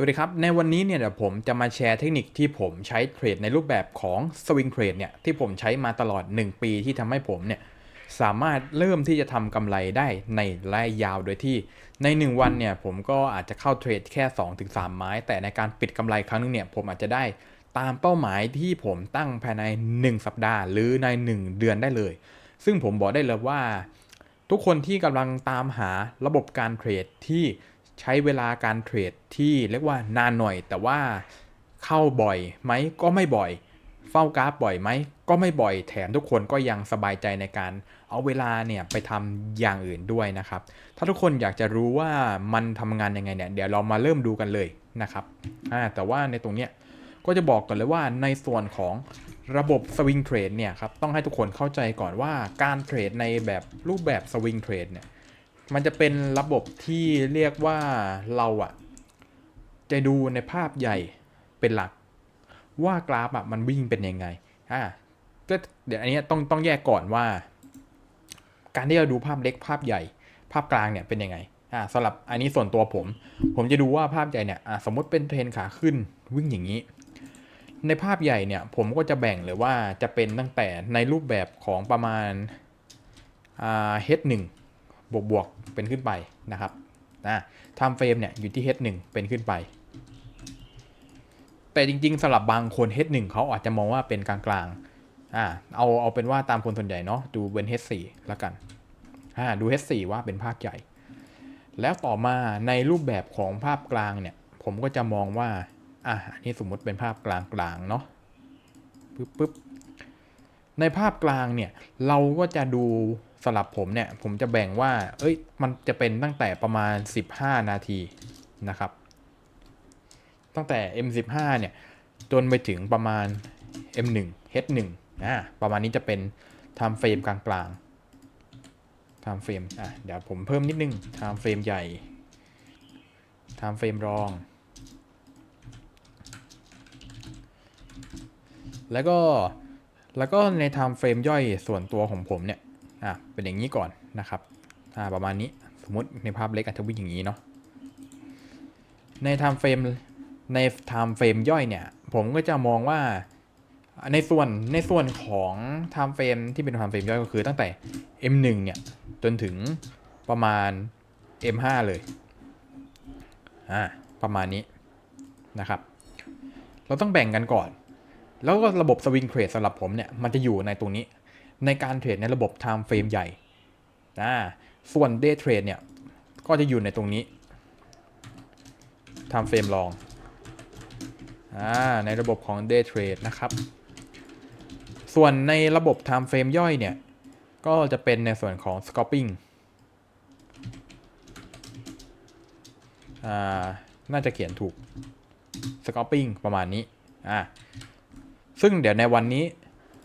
สวัสดีครับ ในวันนี้เนี่ยเดี๋ยวผมจะมาแชร์เทคนิคที่ผมใช้เทรดในรูปแบบของสวิงเทรดเนี่ยที่ผมใช้มาตลอด 1 ปีที่ทำให้ผมเนี่ยสามารถเริ่มที่จะทำกำไรได้ในระยะยาวโดยที่ใน 1 วันเนี่ยผมก็อาจจะเข้าเทรดแค่ 2-3 ไม้ แต่ในการปิดกำไรครั้งนึงเนี่ยผมอาจจะได้ตามเป้าหมายที่ผมตั้งภายใน 1 สัปดาห์ หรือใน 1 เดือนได้เลย ซึ่งผมบอกได้เลยว่า ทุกคนที่กำลังตามหาระบบการเทรดที่ ใช้เวลาการเทรดที่เรียกว่านานหน่อย แต่ว่าเข้าบ่อยไหมก็ไม่บ่อย เฝ้ากราฟบ่อยไหมก็ไม่บ่อยแถมทุกคนก็ยังสบายใจในการเอาเวลาเนี่ยไปทำอย่างอื่นด้วยนะครับ ถ้าทุกคนอยากจะรู้ว่ามันทำงานยังไงเนี่ยเดี๋ยวเรามาเริ่มดูกันเลยนะครับแต่ว่าในตรงเนี้ยก็จะบอกก่อนเลยว่าในส่วนของระบบสวิงเทรดเนี่ยครับต้องให้ทุกคนเข้าใจก่อนว่าการเทรดในแบบรูปแบบสวิงเทรดเนี่ย มันจะเป็นระบบที่เรียกว่าเราอะจะดูในภาพใหญ่เป็นหลัก ว่ากราฟอะมันวิ่งเป็นยังไงอ่าก็เดี๋ยวอันนี้ต้องต้องแยกก่อนว่า การที่เราดูภาพเล็กภาพใหญ่ ภาพกลางเนี่ยเป็นยังไงอ่าสำหรับอันนี้ส่วนตัวผม ผมจะดูว่าภาพใหญ่เนี่ยอ่าสมมติเป็นเทรนขาขึ้นวิ่งอย่างนี้ ในภาพใหญ่เนี่ยผมก็จะแบ่งเลยว่าจะเป็นตั้งแต่ในรูปแบบของประมาณอ่า H1 บวกบวกเป็นขึ้นไปนะครับนะไทม์เฟรมเนี่ยอยู่ที่ H1 เป็นขึ้นไป แต่จริงๆสำหรับบางคน H1 เขาอาจจะมองว่าเป็นกลางๆอ่าเอาเอาเป็นว่าตามคนส่วนใหญ่เนาะดูเป็น H4 แล้วกันอ่าดู H4 ว่าเป็นภาคใหญ่ แล้วต่อมาในรูปแบบของภาพกลางเนี่ย ผมก็จะมองว่าอะนนี้สมมติเป็นภาพกลางๆเนาะปึ๊บปึ๊บในภาพกลางเนี่ยเราก็จะดู สลับผมเนี่ย ผมจะแบ่งว่า เอ้ย มันจะเป็นตั้งแต่ประมาณ 15 นาทีนะครับ ตั้งแต่ M15 เนี่ย จนไปถึงประมาณ M1 H1 อ่าประมาณนี้จะเป็น time frame กลางๆ time frame อะ เดี๋ยวผมเพิ่มนิดนึง time frame ใหญ่ time frame รอง แล้วก็ แล้วก็ใน time frame ย่อยส่วนตัวของผมเนี่ย อะเป็นอย่างนี้ก่อนนะครับอ่าประมาณนี้สมมติในภาพเล็กอาจจะวิ่งอย่างนี้เนาะใน time frame ใน time frame ย่อยเนี่ย ผมก็จะมองว่าในส่วนในส่วนของ time frame ที่เป็น time frame ย่อยก็คือตั้งแต่ M1 เนี่ยจนถึงประมาณ M5 เลยอ่าประมาณนี้นะครับ เราต้องแบ่งกันก่อน แล้วก็ระบบสวิงเทรดสำหรับผมเนี่ย มันจะอยู่ในตรงนี้ ในการเทรดในระบบ time frame ใหญ่อ่าส่วน day trade เนี่ย ก็จะอยู่ในตรงนี้ time frame รองอในระบบของ day trade นะครับ ส่วนในระบบ time frame ย่อยเนี่ย ก็จะเป็นในส่วนของ scalping น่าจะเขียนถูก scalping ประมาณนี้อ่าซึ่งเดี๋ยวในวันนี้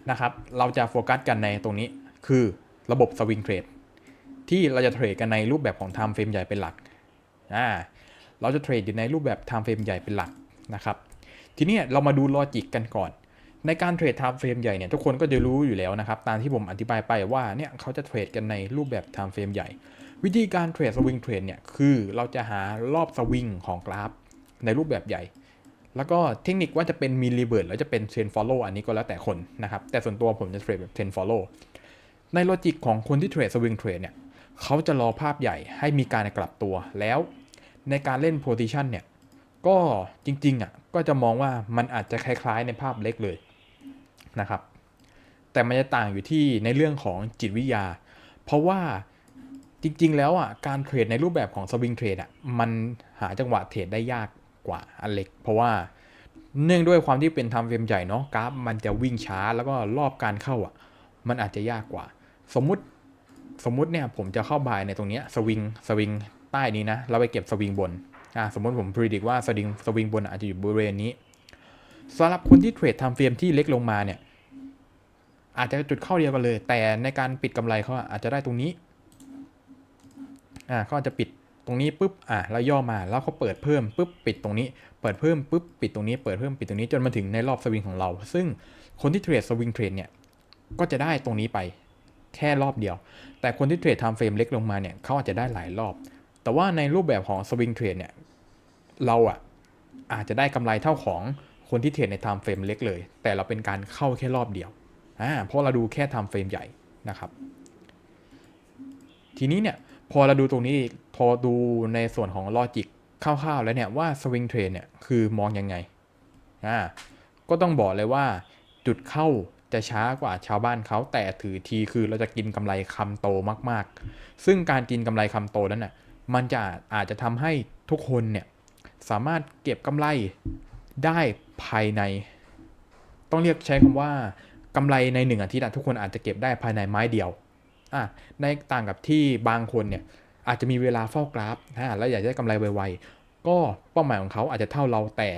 นะครับ เราจะโฟกัสกันในตรงนี้คือระบบสวิงเทรดที่เราจะเทรดกันในรูปแบบของ time frame ใหญ่เป็นหลักอ่าเราจะเทรดอยู่ในรูปแบบ time frame ใหญ่เป็นหลักนะครับ ทีนี้เรามาดูลอจิกกันก่อน ในการเทรด time frame ใหญ่เนี่ยทุกคนก็จะรู้อยู่แล้วนะครับ ตามที่ผมอธิบายไปว่าเนี่ยเขาจะเทรดกันในรูปแบบ time frame ใหญ่ วิธีการเทรดสวิงเทรดเนี่ยคือเราจะหารอบสวิงของกราฟในรูปแบบใหญ่ แล้วก็เทคนิคว่าจะเป็นมีรีเบิร์ดหรือจะเป็นเทรนฟอลโล่อันนี้ก็แล้วแต่คนนะครับ แต่ส่วนตัวผมจะเทรดแบบเทรนฟอลโล่ในโลจิกของคนที่เทรดสวิงเทรดเนี่ยเขาจะรอภาพใหญ่ให้มีการกลับตัวแล้วในการเล่นโพซิชันเนี่ยก็จริงๆอะก็จะมองว่ามันอาจจะคล้ายๆในภาพเล็กเลยนะครับ แต่มันจะต่างอยู่ที่ในเรื่องของจิตวิทยา เพราะว่าจริงๆ แล้วอะการเทรดในรูปแบบของสวิงเทรดอะมันหาจังหวะเทรดได้ยาก กว่าอันเล็ก เพราะว่าเนื่องด้วยความที่เป็นทำเฟรมใหญ่เนาะกราฟมันจะวิ่งช้าแล้วก็รอบการเข้าอะ มันอาจจะยากกว่า สมมุติสมมุติเนี่ยผมจะเข้าบายในตรงเนี้ยสวิงสวิงใต้นี้นะเราไปเก็บสวิงบนอ่าสมมติผมพิจิตว่าสวิงสวิงบนอาจจะอยู่บริเวณนี้สำหรับคนที่เทรดทำเฟรมที่เล็กลงมาเนี่ยอาจจะจุดเข้าเดียวกันเลย แต่ในการปิดกำไรเขาอาจจะได้ตรงนี้อ่าเขาอาจจะปิด ตรงนี้ปุ๊บอ่าแล้วย่อมาแล้วเขาเปิดเพิ่มปุ๊บปิดตรงนี้ เปิดเพิ่มปุ๊บปิดตรงนี้เปิดเพิ่มปิดตรงนี้จนมาถึงในรอบสวิงของเรา ซึ่งคนที่เทรดสวิงเทรดเนี่ยก็จะได้ตรงนี้ไปแค่รอบเดียว แต่คนที่เทรดไทม์เฟรมเล็กลงมาเนี่ยเขาอาจจะได้หลายรอบ แต่ว่าในรูปแบบของสวิงเทรดเนี่ยเราอะอาจจะได้กำไรเท่าของคนที่เทรดใน time frame เล็กเลย แต่เราเป็นการเข้าแค่รอบเดียวอ่าเพราะเราดูแค่ time frame ใหญ่นะครับ ทีนี้เนี่ย พอเราดูตรงนี้พอดูในส่วนของลอจิกคร่าวๆแล้วเนี่ยว่าสวิงเทรดเนี่ยคือมองยังไงอ่าก็ต้องบอกเลยว่าจุดเข้าจะช้ากว่าชาวบ้านเขาแต่ถือทีคือเราจะกินกำไรคำโตมากๆ ซึ่งการกินกำไรคำโตนั้นน่ะมันจะอาจจะทำให้ทุกคนเนี่ยสามารถเก็บกำไรได้ภายใน ต้องเรียกใช้คำว่ากำไรในหนึ่งอาทิตย์ทุกคนอาจจะเก็บได้ภายในไม้เดียว อะในต่างกับที่บางคนเนี่ยอาจจะมีเวลาเฝ้ากราฟนะแล้วอยากได้กำไรไวๆ ก็เป้าหมายของเขาอาจจะเท่าเราแต่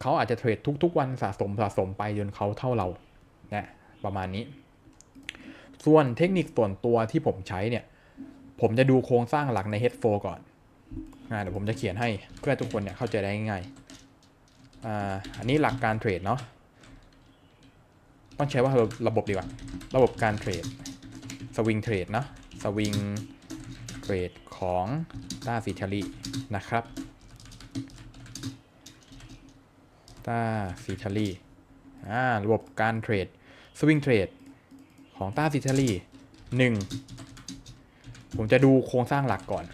เขาอาจจะเทรดทุกๆ วันสะสมสะสมไปจนเขาเท่าเรานะประมาณนี้ ส่วนเทคนิคส่วนตัวที่ผมใช้เนี่ยผมจะดูโครงสร้างหลักใน H4 ก่อนอ่าเดี๋ยวผมจะเขียนให้เพื่อทุกคนเนี่ยเข้าใจได้ง่ายๆอ่าอันนี้หลักการเทรดเนาะต้องใช้ว่าระบบดีกว่า ระบบการเทรด สวิงเทรดนะสวิงเทรดของต้าฟิทารีนะครับต้าฟิทารีอ่าระบบการเทรดสวิงเทรดของต้าฟิทารีหนึ่งผมจะดูโครงสร้างหลักก่อน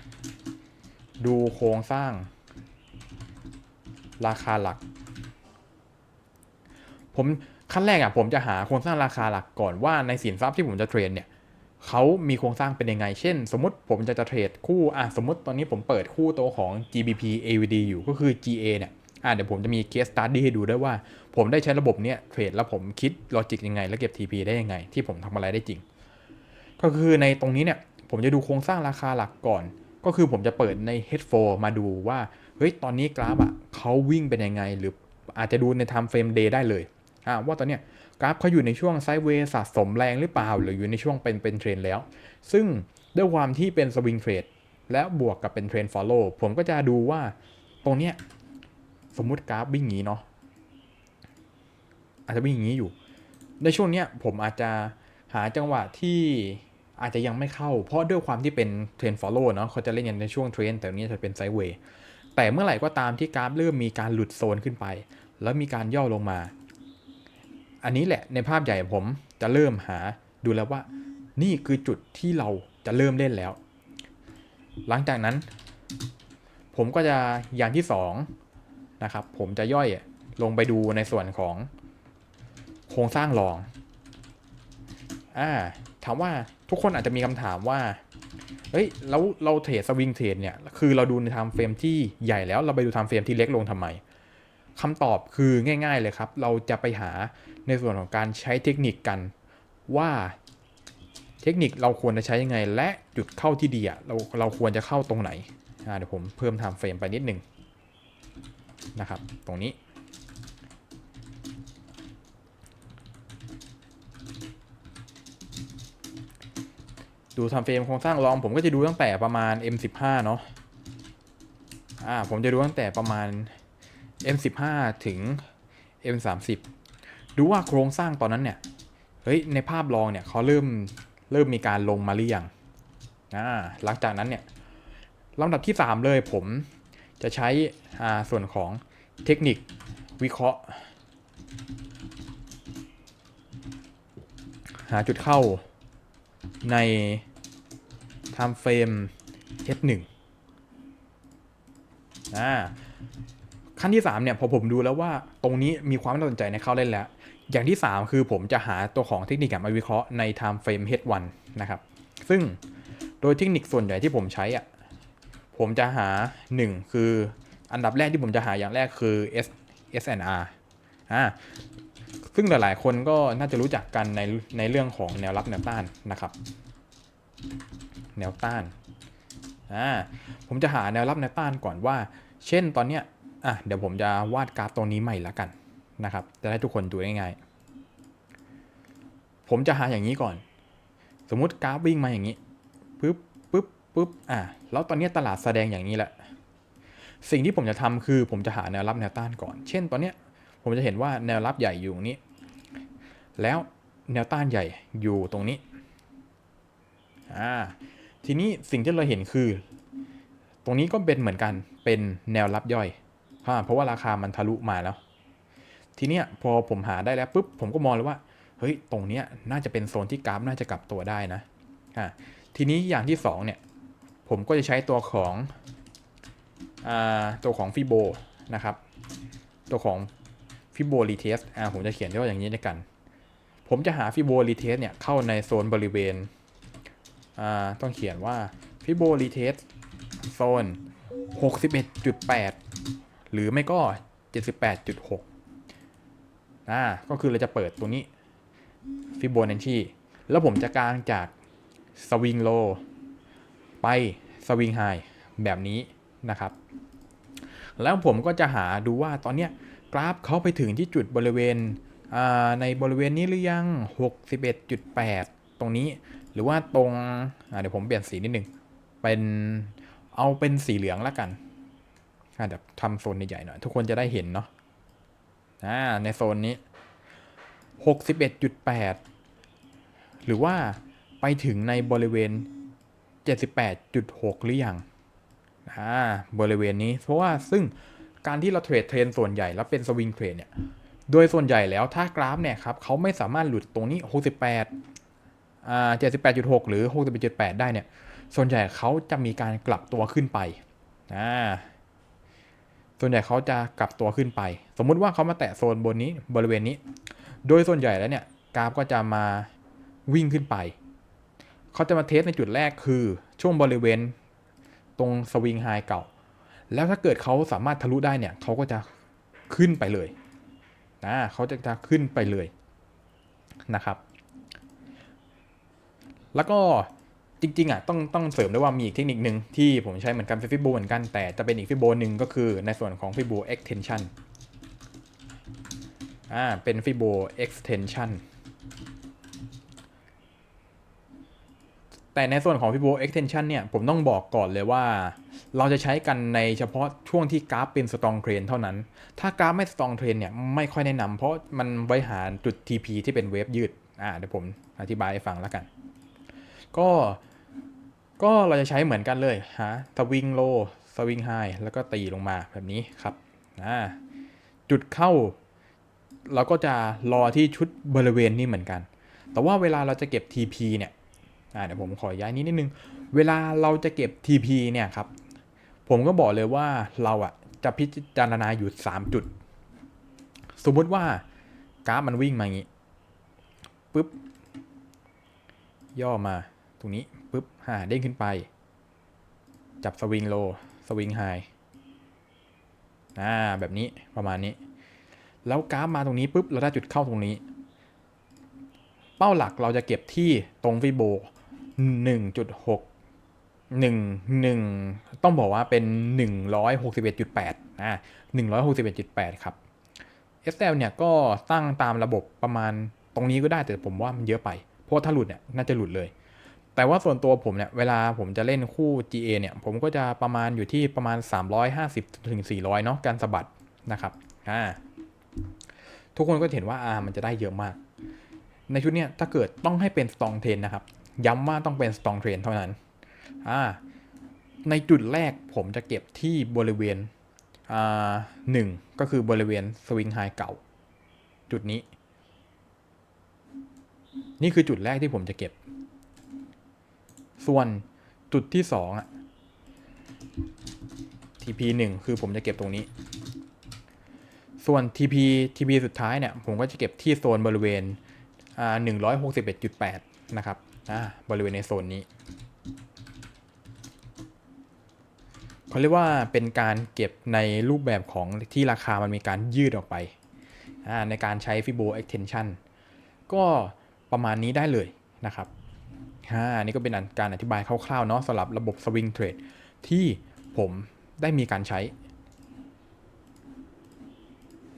ดูโครงสร้าง ราคาหลัก ผมขั้นแรกอะผมจะหาโครงสร้างราคาหลักก่อนว่าในสินทรัพย์ที่ผมจะเทรดเนี่ย เขามีโครงสร้างเป็นยังไง เช่น สมมติผมจะจะเทรดคู่อะสมมติตอนนี้ผมเปิดคู่ตัวของ GBP AUD อยู่ก็คือ GA เนี่ยอะเดี๋ยวผมจะมี case study ให้ดูด้วยว่า ผมได้ใช้ระบบเนี้ยเทรดแล้วผมคิดลอจิกยังไง แล้วเก็บ TP ได้ยังไง ที่ผมทำอะไรได้จริง ก็คือในตรงนี้เนี่ยผมจะดูโครงสร้างราคาหลักก่อน ก็คือผมจะเปิดใน H4 มาดูว่าเฮ้ยตอนนี้กราฟอะเขาวิ่งเป็นยังไง หรืออาจจะดูใน time frame day ได้เลยอะว่าตอนเนี้ย กราฟเขาอยู่ในช่วงไซด์เวย์สะสมแรงหรือเปล่า หรืออยู่ในช่วงเป็นเป็นเทรนแล้ว ซึ่งด้วยความที่เป็นสวิงเทรดและบวกกับเป็นเทรนฟอลโล่ผมก็จะดูว่าตรงเนี้ยสมมุติกราฟวิ่งอย่างนี้เนาะอาจจะวิ่งอย่างนี้อยู่ ในช่วงเนี้ยผมอาจจะหาจังหวะที่อาจจะยังไม่เข้า เพราะด้วยความที่เป็นเทรนฟอลโล่เนาะเขาจะเล่นกันในช่วงเทรนแต่นี้จะเป็นไซด์เวย์แต่เมื่อไหร่ก็ตามที่กราฟเริ่มมีการหลุดโซนขึ้นไป แล้วมีการย่อลงมา อันนี้แหละในภาพใหญ่ผมจะเริ่มหาดูแล้วว่า นี่คือจุดที่เราจะเริ่มเล่นแล้ว หลังจากนั้น ผมก็จะอย่างที่สองนะครับผมจะย่อยลงไปดูในส่วนของโครงสร้างรองอ่าถามว่าทุกคนอาจจะมีคำถามว่าเฮ้ยแล้วเราเทรดสวิงเทรดเนี่ย คือเราดูในไทม์เฟรมที่ใหญ่แล้วเราไปดูไทม์เฟรมที่เล็กลงทำไม คำตอบคือง่าย ๆเลยครับ เราจะไปหาในส่วนของการใช้เทคนิคกันว่าเทคนิคเราควรจะใช้ยังไง และจุดเข้าที่ดีอะเราเราควรจะเข้าตรงไหนเดี๋ยวผมเพิ่มไทม์เฟรมไปนิดนึงนะครับ ตรงนี้ ดูทำเฟรมโครงสร้างรอง ผมก็จะดูตั้งแต่ประมาณ M15 เนาะอ่าผมจะดูตั้งแต่ประมาณ M15 ถึง M30 ดูว่าโครงสร้างตอนนั้นเนี่ย เฮ้ย ในภาพรองเนี่ยเขาเริ่มเริ่มมีการลงมาหรือยังอ่าหลังจากนั้นเนี่ยลำดับที่ 3 เลยผมจะใช้ส่วนของเทคนิควิเคราะห์ หาจุดเข้าใน time frame H1 อ่า ขั้นที่3เนี่ยพอผมดูแล้วว่าตรงนี้มีความน่าสนใจในเข้าเล่นแล้ว อย่างที่ 3 คือผมจะหาตัวของเทคนิคมาวิเคราะห์ใน time frame H1 นะครับ ซึ่งโดยเทคนิคส่วนใหญ่ที่ผมใช้อะผมจะหา 1 คืออันดับแรกที่ผมจะหาอย่างแรกคือ S SNR อ่าซึ่งหลายๆ คนก็น่าจะรู้จักกันในในเรื่องของแนวรับแนวต้านนะครับ แนวต้านอ่าผมจะหาแนวรับแนวต้านก่อนว่า เช่นตอนเนี้ย อะเดี๋ยวผมจะวาดกราฟตรงนี้ใหม่ละกันนะครับ จะได้ทุกคนดูง่ายๆ ผมจะหาอย่างนี้ก่อน สมมุติกราฟวิ่งมาอย่างนี้ปึ๊บปึ๊บปึ๊บอะแล้วตอนนี้ตลาดแสดงอย่างนี้แหละ สิ่งที่ผมจะทำคือผมจะหาแนวรับแนวต้านก่อน เช่นตอนเนี้ยผมจะเห็นว่าแนวรับใหญ่อยู่ตรงนี้ แล้วแนวต้านใหญ่อยู่ตรงนี้อ่าทีนี้สิ่งที่เราเห็นคือ ตรงนี้ก็เป็นเหมือนกันเป็นแนวรับย่อย คาเพราะว่าราคามันทะลุมาแล้ว ทีเนี้ยพอผมหาได้แล้วปุ๊บผมก็มองเลยว่า เฮ้ย ตรงเนี้ยน่าจะเป็นโซนที่กราฟน่าจะกลับตัวได้นะอ่าทีนี้อย่างที่สองเนี่ยผมก็จะใช้ตัวของอ่าตัวของฟิโบนะครับ ตัวของฟิโบรีเทสอ่าผมจะเขียนย่ออย่างนี้ด้วยกัน ผมจะหาฟิโบรีเทสเนี่ยเข้าในโซนบริเวณอ่าต้องเขียนว่าฟิโบรีเทสโซน61.8 หรือไม่ก็ 78.6อ่าก็คือเราจะเปิดตัวนี้ฟิโบนัชชีแล้วผมจะกางจากสวิงโลไปสวิงไฮแบบนี้นะครับ แล้วผมก็จะหาดูว่าตอนเนี้ยกราฟเขาไปถึงที่จุดบริเวณในบริเวณนี้หรือยัง 61.8 ตรงนี้ หรือว่าตรงเดี๋ยวผมเปลี่ยนสีนิดนึงเป็นเอาเป็นสีเหลืองแล้วกัน อาเดี๋ยวทำโซนใหญ่ๆหน่อย ทุกคนจะได้เห็นเนาะอ่าในโซนนี้ 61.8 หรือว่าไปถึงในบริเวณ 78.6 หรือยังอ่าบริเวณนี้เพราะว่าซึ่งการที่เราเทรดเทรนส่วนใหญ่แล้วเป็นสวิงเทรดเนี่ย โดยส่วนใหญ่แล้วถ้ากราฟเนี่ยครับเขาไม่สามารถหลุดตรงนี้ 68อ่า78.6 หรือ 61.8 ได้เนี่ย ส่วนใหญ่เขาจะมีการกลับตัวขึ้นไปอ่า ส่วนใหญ่เขาจะกลับตัวขึ้นไป สมมุติว่าเขามาแตะโซนบนนี้บริเวณนี้ โดยส่วนใหญ่แล้วเนี่ยกราฟก็จะมาวิ่งขึ้นไป เขาจะมาเทสในจุดแรกคือช่วงบริเวณตรงสวิงไฮเก่า แล้วถ้าเกิดเขาสามารถทะลุได้เนี่ยเขาก็จะขึ้นไปเลยนะเขาจะจะขึ้นไปเลยนะครับ แล้วก็ จริงๆอะต้องต้องเสริมด้วยว่ามีอีกเทคนิคหนึ่งที่ผมใช้เหมือนกันเป็นฟิโบเหมือนกันแต่จะเป็นอีกฟิโบหนึ่งก็คือในส่วนของฟิโบ extension อ่าเป็นฟิโบ extension แต่ในส่วนของ Fibo extension เนี่ย ผมต้องบอกก่อนเลยว่า เราจะใช้กันในเฉพาะช่วงที่กราฟเป็น strong trend เท่านั้น ถ้ากราฟไม่ strong trend เนี่ย ไม่ค่อยแนะนำเพราะมันไว้หาจุด TP ที่เป็นเวฟยืด อ่าเดี๋ยวผมอธิบายให้ฟังแล้วกัน ก็ ก็เราจะใช้เหมือนกันเลยฮะสวิงโลสวิงไฮแล้วก็ตีลงมาแบบนี้ครับจุดเข้า เราก็จะรอที่ชุดบริเวณนี้เหมือนกัน แต่ว่าเวลาเราจะเก็บ TP เนี่ยเดี๋ยวผมขอย้ายนี้นิดนึง เวลาเราจะเก็บ TP เนี่ยครับ ผมก็บอกเลยว่าเราอะจะพิจารณาอยู่ 3 จุด สมมุติว่ากราฟมันวิ่งมาอย่างนี้ปุ๊บย่อมาตรงนี้ ปุ๊บห่าเด้งขึ้นไป จับสวิงโลสวิงไฮอ่าแบบนี้ประมาณนี้ แล้วกราฟมาตรงนี้ปุ๊บเราได้จุดเข้าตรงนี้ เป้าหลักเราจะเก็บที่ตรงฟิโบ 1.6 1 1 ต้องบอกว่าเป็น 161.8อ่า161.8 ครับ SL เนี่ยก็ตั้งตามระบบประมาณตรงนี้ก็ได้แต่ผมว่ามันเยอะไป เพราะถ้าหลุดเนี่ยน่าจะหลุดเลย แต่ว่าส่วนตัวผมเนี่ยเวลาผมจะเล่นคู่ GA เนี่ย ผมก็จะประมาณอยู่ที่ประมาณ 350ถึง400 เนาะการสะบัดนะครับอ่าทุกคนก็เห็นว่าอ่ามันจะได้เยอะมาก ในชุดเนี้ยถ้าเกิดต้องให้เป็น strong train นะครับ ย้ำว่าต้องเป็น strong train เท่านั้นอ่าในจุดแรกผมจะเก็บที่บริเวณอ่าหนึ่งก็คือบริเวณสวิงไฮเก่า จุดนี้ นี่คือจุดแรกที่ผมจะเก็บ ส่วนจุดที่สองอะ TP หนึ่งคือผมจะเก็บตรงนี้ ส่วน TP TP สุดท้ายเนี่ย ผมก็จะเก็บที่โซนบริเวณอ่าหนึ่งร้อยหกสิบเอ็ดจุดแปดนะครับอ่าบริเวณในโซนนี้เขาเรียกว่าเป็นการเก็บในรูปแบบของที่ราคามันมีการยืดออกไป ในการใช้ Fibo extension ก็ประมาณนี้ได้เลยนะครับ อ่านี่ก็เป็นการอธิบายคร่าวๆเนาะสำหรับระบบ Swing Trade ที่ผมได้มีการใช้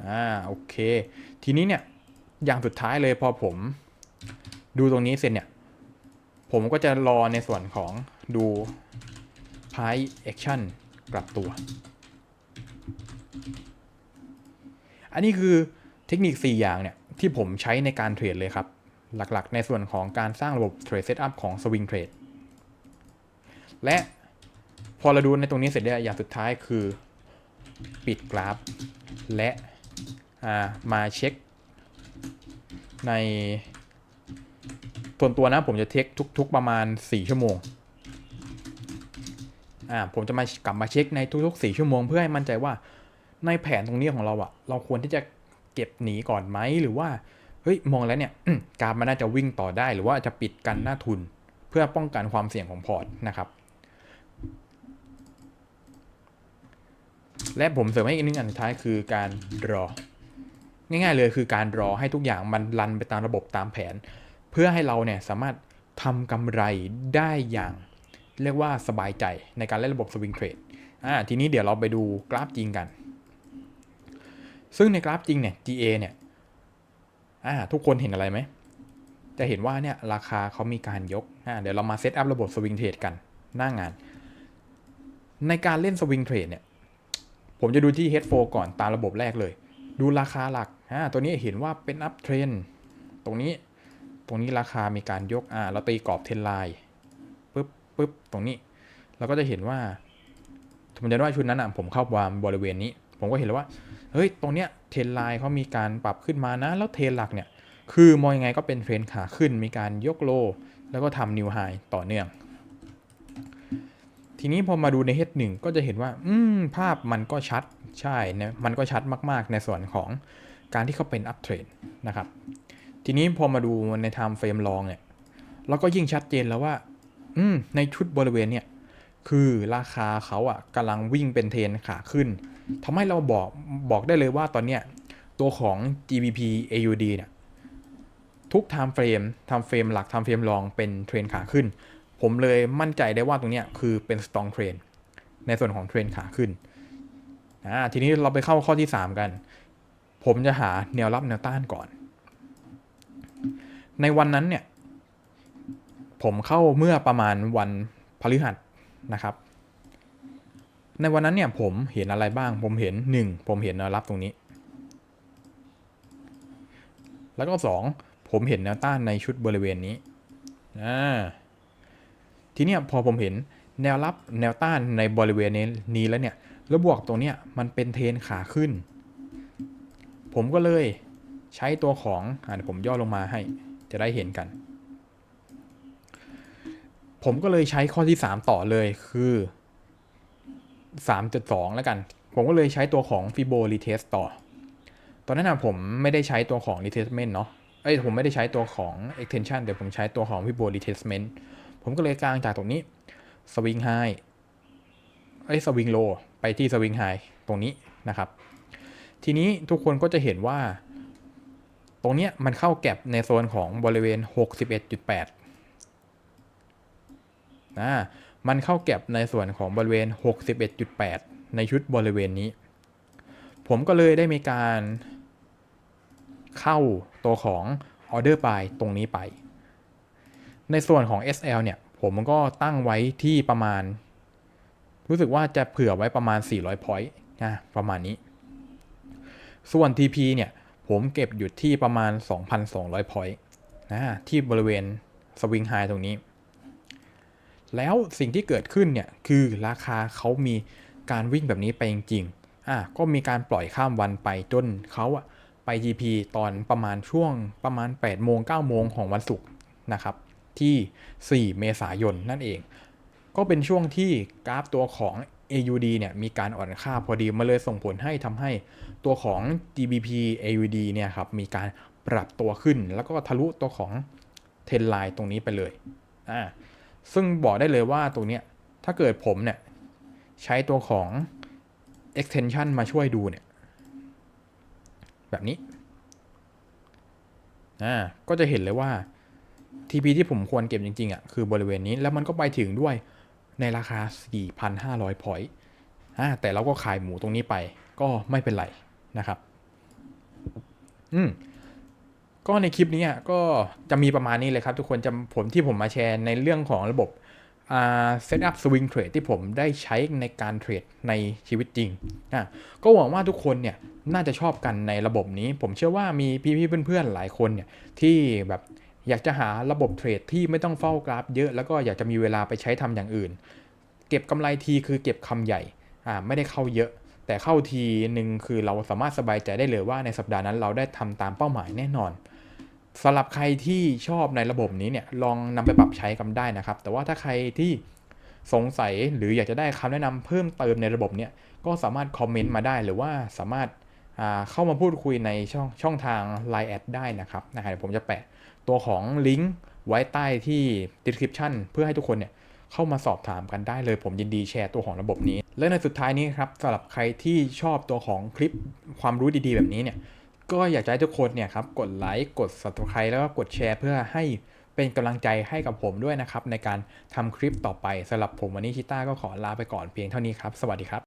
อ่าโอเค ทีนี้เนี่ยอย่างสุดท้ายเลยพอผมดูตรงนี้เสร็จเนี่ย ผมก็จะรอในส่วนของดู price action กลับตัว อันนี้คือเทคนิค 4 อย่างเนี่ย ที่ผมใช้ในการเทรดเลยครับ หลักๆ ในส่วนของการสร้างระบบ trade setup ของ swing trade และพอเราดูในตรงนี้เสร็จแล้วอย่างสุดท้ายคือปิดกราฟ และามาเช็ค ในส่วนตัวนะผมจะเทคทุก ๆประมาณ 4 ชั่วโมงอ่าผมจะมากลับมาเช็คในทุกๆ 4 ชั่วโมง เพื่อให้มั่นใจว่าในแผนตรงนี้ของเราอะเราควรที่จะเก็บหนีก่อนไหมหรือว่า เฮ้ยมองแล้วเนี่ยกราฟมันน่าจะวิ่งต่อได้ หรือว่าจะปิดกันหน้าทุน เพื่อป้องกันความเสี่ยงของพอร์ตนะครับ และผมเสริมให้อีกนึงอันสุดท้ายคือการรอ ง่ายๆเลยคือการรอให้ทุกอย่างมันรันไปตามระบบตามแผน เพื่อให้เราเนี่ยสามารถทำกำไรได้อย่าง เรียกว่าสบายใจในการเล่นระบบสวิงเทรดอ่าทีนี้เดี๋ยวเราไปดูกราฟจริงกัน ซึ่งในกราฟจริงเนี่ย GA เนี่ย อ่าทุกคนเห็นอะไรไหม จะเห็นว่าเนี่ยราคาเขามีการยกอ่าเดี๋ยวเรามาเซตอัพระบบสวิงเทรดกันหน้างาน ในการเล่นสวิงเทรดเนี่ยผมจะดูที่ Head 4ก่อนตามระบบแรกเลย ดูราคาหลักอ่าตัวนี้เห็นว่าเป็นอัพเทรนตรงนี้ตรงนี้ราคามีการยกอ่าเราตีกรอบเทนไลน์ปึ๊บปึ๊บตรงนี้ เราก็จะเห็นว่าผมจะว่าชุดนั้นอะผมเข้าวางบริเวณนี้ ผมก็เห็นแล้วว่า เฮ้ย ตรงเนี้ยเทรนไลน์เขามีการปรับขึ้นมานะ แล้วเทรนหลักเนี่ย คือมองยังไงก็เป็นเทรนขาขึ้น มีการยกโล แล้วก็ทำนิวไฮต่อเนื่อง ทีนี้พอมาดูใน H1 ก็จะเห็นว่า อืม ภาพมันก็ชัด ใช่นะมันก็ชัดมากๆ ในส่วนของการที่เขาเป็นอัพเทรนนะครับ ทีนี้พอมาดูใน time f r a m ลองเนี่ย เราก็ยิ่งชัดเจนแล้วว่า อืม ในชุดบริเวณเนี่ย คือราคาเขาอะกำลังวิ่งเป็นเทรนขาขึ้น ทำให้เราบอกบอกได้เลยว่าตอนเนี้ยตัวของ GBP AUD เนี่ยทุก time frame time frame หลัก time frame ลองเป็นเทรนขาขึ้น ผมเลยมั่นใจได้ว่าตรงเนี้ยคือเป็น strong trend ในส่วนของเทรนขาขึ้นอ่าทีนี้เราไปเข้าข้อที่ 3 กัน ผมจะหาแนวรับแนวต้านก่อน ในวันนั้นเนี่ย ผมเข้าเมื่อประมาณวันพฤหัสนะครับ ในวันนั้นเนี่ยผมเห็นอะไรบ้าง ผมเห็น 1 ผมเห็นแนวรับตรงนี้ แล้วก็ 2 ผมเห็นแนวต้านในชุดบริเวณนี้อ่าทีเนี้ยพอผมเห็นแนวรับแนวต้านในบริเวณนี้แล้วเนี่ยแล้วบวกตรงเนี้ยมันเป็นเทรนขาขึ้น ผมก็เลยใช้ตัวของอ่าผมย่อลงมาให้จะได้เห็นกัน ผมก็เลยใช้ข้อที่ 3 ต่อเลยคือ 3.2 แล้วกัน ผมก็เลยใช้ตัวของ Fibo Retest ต่อ ตอนนั้นนะผมไม่ได้ใช้ตัวของ Retracement เนาะเอ้ยผมไม่ได้ใช้ตัวของ Extension แต่ผมใช้ตัวของ Fibo Retracement ผมก็เลยกางจากตรงนี้ Swing High เอ้ย Swing Low ไปที่ Swing High ตรงนี้นะครับ ทีนี้ทุกคนก็จะเห็นว่า ตรงเนี้ยมันเข้าแก็บในโซนของบริเวณ 61.8นะ มันเข้าเก็บในส่วนของบริเวณ 61.8 ในชุดบริเวณนี้ ผมก็เลยได้มีการเข้าตัวของ Order Buy ตรงนี้ไป ในส่วนของ SL เนี่ย ผมก็ตั้งไว้ที่ประมาณ รู้สึกว่าจะเผื่อไว้ประมาณ 400 point นะประมาณนี้ ส่วน TP เนี่ย ผมเก็บอยู่ที่ประมาณ 2,200 point นะที่บริเวณสวิงไฮตรงนี้ แล้วสิ่งที่เกิดขึ้นเนี่ยคือราคาเขามีการวิ่งแบบนี้ไปจริงๆอะก็มีการปล่อยข้ามวันไปจนเขาอะไป GP ตอนประมาณช่วงประมาณ8โมง9โมงของวันศุกร์นะครับที่ 4 เมษายนนั่นเอง ก็เป็นช่วงที่กราฟตัวของ AUD เนี่ยมีการอ่อนค่าพอดีมาเลยส่งผลให้ทำให้ตัวของ GBP AUD เนี่ยครับมีการปรับตัวขึ้นแล้วก็ทะลุตัวของเทนไลน์ตรงนี้ไปเลยอ่า ซึ่งบอกได้เลยว่าตรงเนี้ย ถ้าเกิดผมเนี่ย ใช้ตัวของ extension มาช่วยดูเนี่ย แบบนี้อ่าก็จะเห็นเลยว่า TP ที่ผมควรเก็บจริงๆอะคือบริเวณนี้แล้วมันก็ไปถึงด้วยในราคา 4,500 พอยต์อ่าแต่เราก็ขายหมูตรงนี้ไปก็ไม่เป็นไรนะครับ อืม ก็ในคลิปนี้ก็จะมีประมาณนี้เลยครับ ทุกคนจะผมที่ผมมาแชร์ในเรื่องของระบบเซตอัพสวิงเทรดที่ผมได้ใช้ในการเทรดในชีวิตจริงอะก็หวังว่าทุกคนเนี่ยน่าจะชอบกันในระบบนี้ ผมเชื่อว่ามีพี่ๆเพื่อนๆหลายคนเนี่ยที่แบบอยากจะหาระบบเทรดที่ไม่ต้องเฝ้ากราฟเยอะแล้วก็อยากจะมีเวลาไปใช้ทำอย่างอื่น เก็บกำไรทีคือเก็บคำใหญ่อ่าไม่ได้เข้าเยอะ แต่เข้าทีหนึ่งคือเราสามารถสบายใจได้เลยว่าในสัปดาห์นั้นเราได้ทำตามเป้าหมายแน่นอน สำหรับใครที่ชอบในระบบนี้เนี่ยลองนำไปปรับใช้กันได้นะครับ แต่ว่าถ้าใครที่สงสัยหรืออยากจะได้คำแนะนำเพิ่มเติมในระบบเนี่ยก็สามารถคอมเมนต์มาได้หรือว่าสามารถาเข้ามาพูดคุยในช่องช่องทาง Line แอดได้นะครับนะฮะผมจะแปะตัวของลิงก์ไว้ใต้ที่ description เพื่อให้ทุกคนเนี่ยเข้ามาสอบถามกันได้เลย ผมยินดีแชร์ตัวของระบบนี้ และในสุดท้ายนี้ครับสำหรับใครที่ชอบตัวของคลิปความรู้ดีๆ แบบนี้เนี่ย ก็อยากจะให้ทุกคนเนี่ยครับกดไลค์กด subscribe แล้วก็กดแชร์เพื่อให้เป็นกำลังใจให้กับผมด้วยนะครับ ในการทำคลิปต่อไปสำหรับผมวันนี้ชิต้าก็ขอลาไปก่อนเพียงเท่านี้ครับ สวัสดีครับ